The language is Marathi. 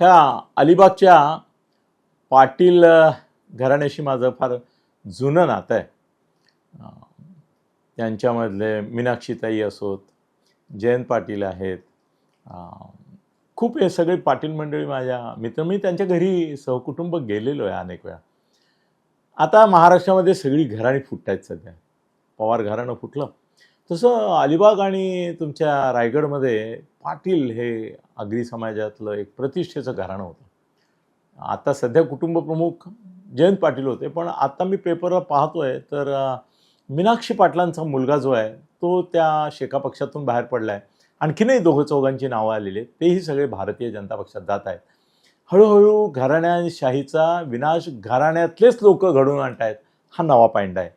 ह्या अलिबागच्या पाटील घराण्याशी माझं फार जुनं नातं आहे. त्यांच्यामधले मीनाक्षीताई असोत जयंत पाटील आहेत. खूप हे सगळे पाटील मंडळी माझ्या मित्र. मी त्यांच्या घरी सहकुटुंब गेलेलो आहे अनेक वेळा. आता महाराष्ट्रामध्ये सगळी घराणी फुटत आहेत सध्या. पवार घराणं फुटलं. तसं अलिबाग आणि तुमच्या रायगडमध्ये पाटील हे आगरी समाजातलं एक प्रतिष्ठेचं घराणं होतं. आता सध्या कुटुंब प्रमुख जयंत पाटील होते पण आता मी पेपरला पाहतोय तर मीनाक्षी पाटलांचा मुलगा जो आहे तो त्या शेका पक्षातून बाहेर पडला आहे आणखीनही दोघं चौघांची नावं आलेली आहेत. तेही सगळे भारतीय जनता पक्षात जात आहेत. हळूहळू घराण्याशाहीचा विनाश घराण्यातलेच लोक घडवून आहेत हा नवा पॉईंट आहे.